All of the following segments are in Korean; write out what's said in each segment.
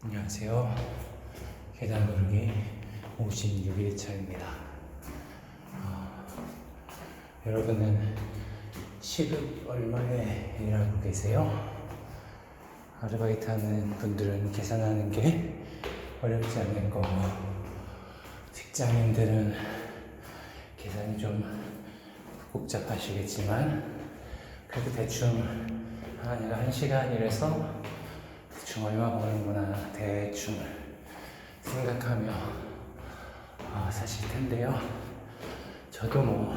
안녕하세요. 계단 오르기 56일차입니다. 어, 여러분은 시급 얼마에 일하고 계세요? 아르바이트 하는 분들은 계산하는 게 어렵지 않을 거고, 직장인들은 계산이 좀 복잡하시겠지만, 그래도 대충, 아, 내가 한 시간 일해서 대충 얼마 버는구나 대충 생각하며 아, 사실 텐데요. 저도 뭐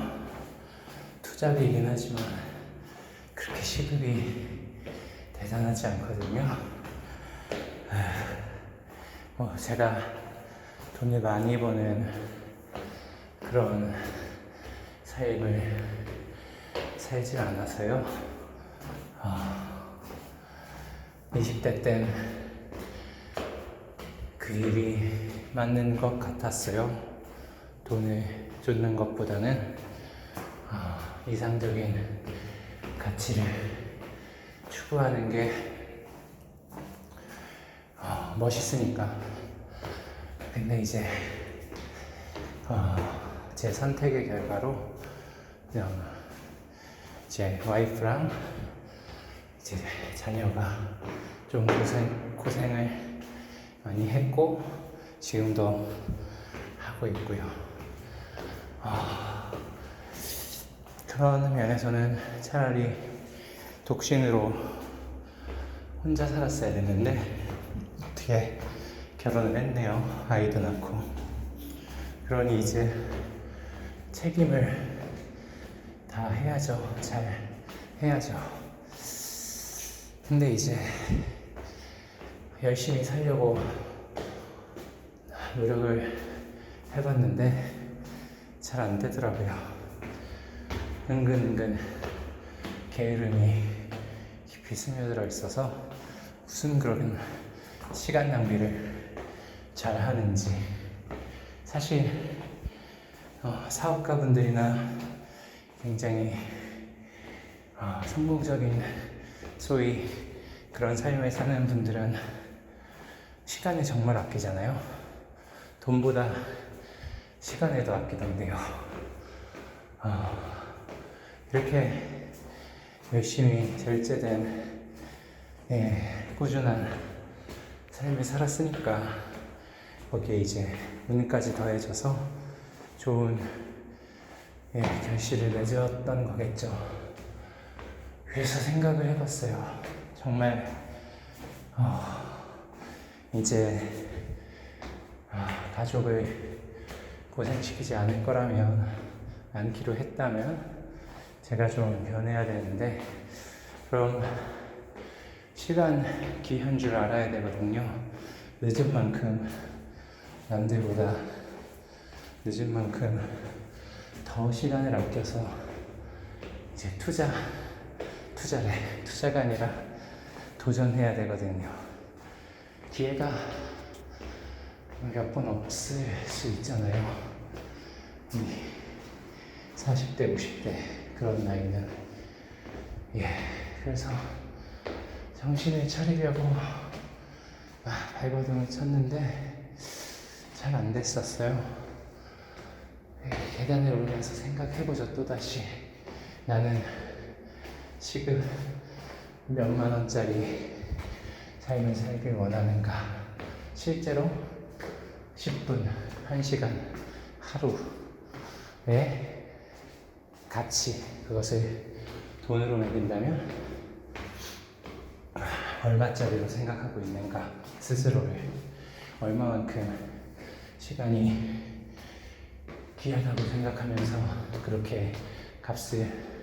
투잡이긴 하지만 그렇게 시급이 대단하지 않거든요. 아, 뭐 제가 돈을 많이 버는 그런 삶을 살지 않아서요. 아, 20대 땐 그 일이 맞는 것 같았어요. 돈을 쫓는 것보다는 아, 이상적인 가치를 추구하는 게 아, 멋있으니까. 근데 이제 어, 제 선택의 결과로 그냥 제 와이프랑 이 제 자녀가 좀 고생, 고생을 많이 했고 지금도 하고 있고요. 아, 그런 면에서는 차라리 독신으로 혼자 살았어야 됐는데 어떻게 결혼을 했네요. 아이도 낳고. 그러니 이제 책임을 다 해야죠. 잘 해야죠. 근데 이제 열심히 살려고 노력을 해봤는데 잘 안 되더라고요. 은근은근 게으름이 깊이 스며들어 있어서 무슨 그런 시간 낭비를 잘 하는지 사실 어, 사업가 분들이나 굉장히 어, 성공적인 소위 그런 삶을 사는 분들은 시간을 정말 아끼잖아요. 돈보다 시간을 더 아끼던데요. 어, 이렇게 열심히 절제된 예, 꾸준한 삶을 살았으니까 거기에 이제 운까지 더해져서 좋은 예, 결실을 맺었던 거겠죠. 그래서 생각을 해봤어요. 정말 어, 이제 아, 가족을 고생시키지 않을 거라면 않기로 했다면 제가 좀 변해야 되는데 그럼 시간 귀한 줄 알아야 되거든요. 늦은 만큼 남들보다 늦은 만큼 더 시간을 아껴서 이제 투자 투자래 투자가 아니라 도전해야 되거든요. 기회가 몇 번 없을 수 있잖아요. 이 40대, 50대 그런 나이는 예 그래서 정신을 차리려고 아, 발버둥을 쳤는데 잘 안 됐었어요. 예, 계단을 오르면서 생각해보죠 또다시 나는 시급 몇만 원짜리 삶을 살길 원하는가? 실제로 10분, 1시간, 하루에 가치 그것을 돈으로 매긴다면 얼마짜리로 생각하고 있는가? 스스로를 얼마만큼 시간이 귀하다고 생각하면서 그렇게 값을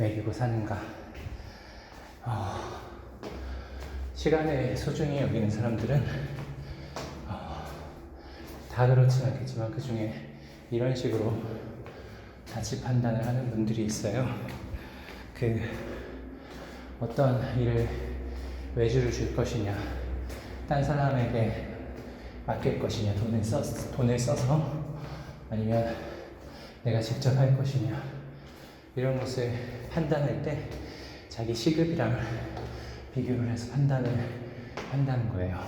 매기고 사는가 어, 시간을 소중히 여기는 사람들은 어, 다 그렇진 않겠지만 그 중에 이런 식으로 가치 판단을 하는 분들이 있어요. 그 어떤 일을 외주를 줄 것이냐, 딴 사람에게 맡길 것이냐, 돈을 써 돈을 써서 아니면 내가 직접 할 것이냐 이런 것을 판단할 때 자기 시급이랑 비교를 해서 판단을 한다는 거예요.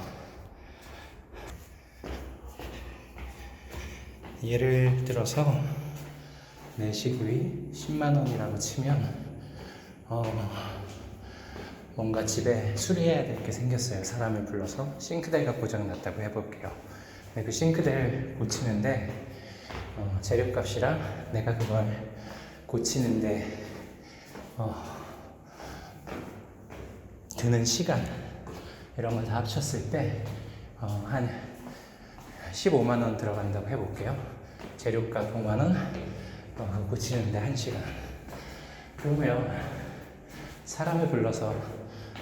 예를 들어서 내 시급이 10만 원이라고 치면 어, 뭔가 집에 수리해야 될 게 생겼어요. 사람을 불러서 싱크대가 고장났다고 해볼게요. 근데 그 싱크대를 고치는데 어, 재료값이랑 내가 그걸 고치는데 어, 드는 시간 이런 걸 다 합쳤을 때 어, 한 15만 원 들어간다고 해볼게요. 재료값 5만 원, 어, 고치는데 한 시간. 그러면 사람을 불러서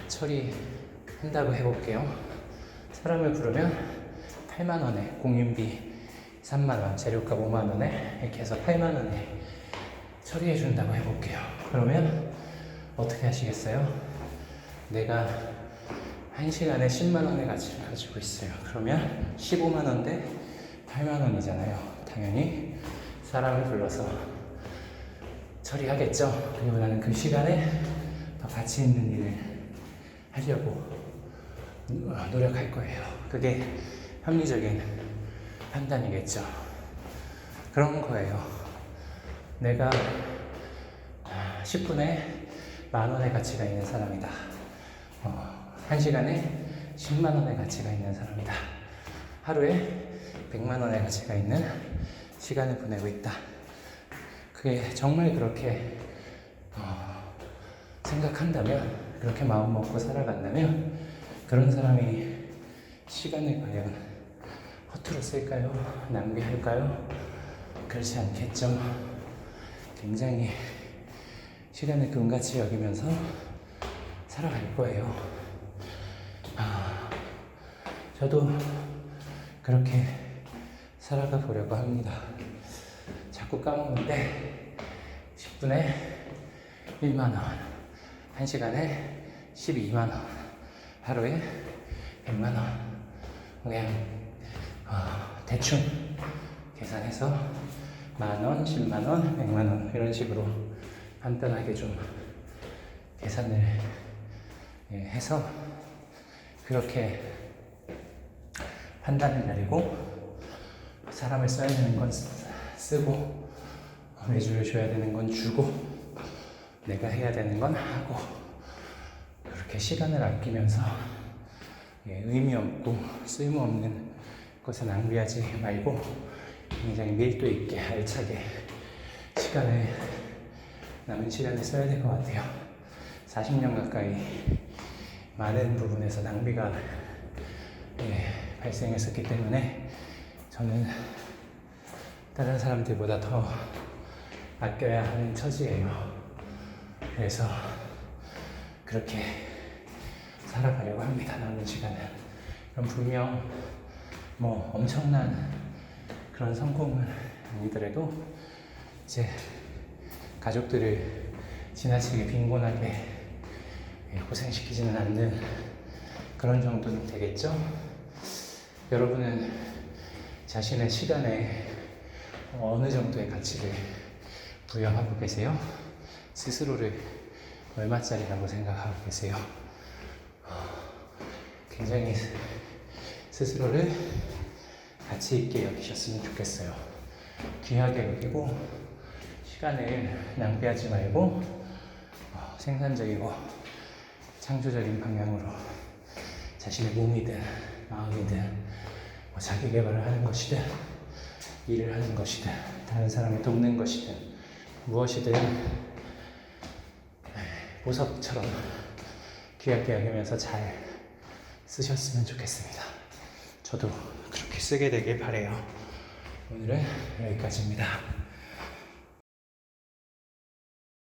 처리한다고 해볼게요. 사람을 부르면 8만 원에 공인비 3만 원, 재료값 5만 원에 이렇게 해서 8만 원에 처리해 준다고 해볼게요. 그러면 어떻게 하시겠어요? 내가 한 시간에 10만 원의 가치를 가지고 있어요. 그러면 15만 원 대 8만 원이잖아요. 당연히 사람을 불러서 처리하겠죠. 그리고 나는 그 시간에 더 가치 있는 일을 하려고 노력할 거예요. 그게 합리적인 판단이겠죠. 그런 거예요. 내가 10분에 만 원의 가치가 있는 사람이다. 어, 한 시간에 10만 원의 가치가 있는 사람이다. 하루에 100만 원의 가치가 있는 시간을 보내고 있다. 그게 정말 그렇게 어, 생각한다면, 그렇게 마음 먹고 살아간다면, 그런 사람이 시간을 과연 허투루 쓸까요? 낭비할까요? 그렇지 않겠죠. 굉장히 시간을 금같이 여기면서 살아갈 거예요. 아, 저도 그렇게 살아가 보려고 합니다. 자꾸 까먹는데 10분에 1만 원, 1시간에 12만 원, 하루에 100만 원. 그냥 어, 대충 계산해서 만 원, 10만 원, 100만 원 이런 식으로 간단하게 좀 계산을 예, 해서 그렇게 판단을 내리고 사람을 써야 되는 건 쓰- 쓰고 외주를 줘야 되는 건 주고 내가 해야 되는 건 하고 그렇게 시간을 아끼면서 예, 의미 없고 쓸모 없는 것에 낭비하지 말고 굉장히 밀도 있게 알차게 시간을 남은 시간을 써야 될 것 같아요. 40년 가까이 많은 부분에서 낭비가 예, 발생했었기 때문에 저는 다른 사람들보다 더 아껴야 하는 처지예요. 그래서 그렇게 살아가려고 합니다. 남은 시간은. 그럼 분명 뭐 엄청난 그런 성공은 아니더라도 이제 가족들을 지나치게 빈곤하게 예, 고생시키지는 않는 그런 정도는 되겠죠? 여러분은 자신의 시간에 어느 정도의 가치를 부여하고 계세요? 스스로를 얼마짜리라고 생각하고 계세요? 굉장히 스스로를 가치 있게 여기셨으면 좋겠어요. 귀하게 여기고 시간을 낭비하지 말고 어, 생산적이고 창조적인 방향으로 자신의 몸이든 마음이든 뭐 자기 개발을 하는 것이든 일을 하는 것이든 다른 사람을 돕는 것이든 무엇이든 보석처럼 귀하게 여기면서 잘 쓰셨으면 좋겠습니다. 저도 쓰게 되길 바래요. 오늘은 여기까지입니다.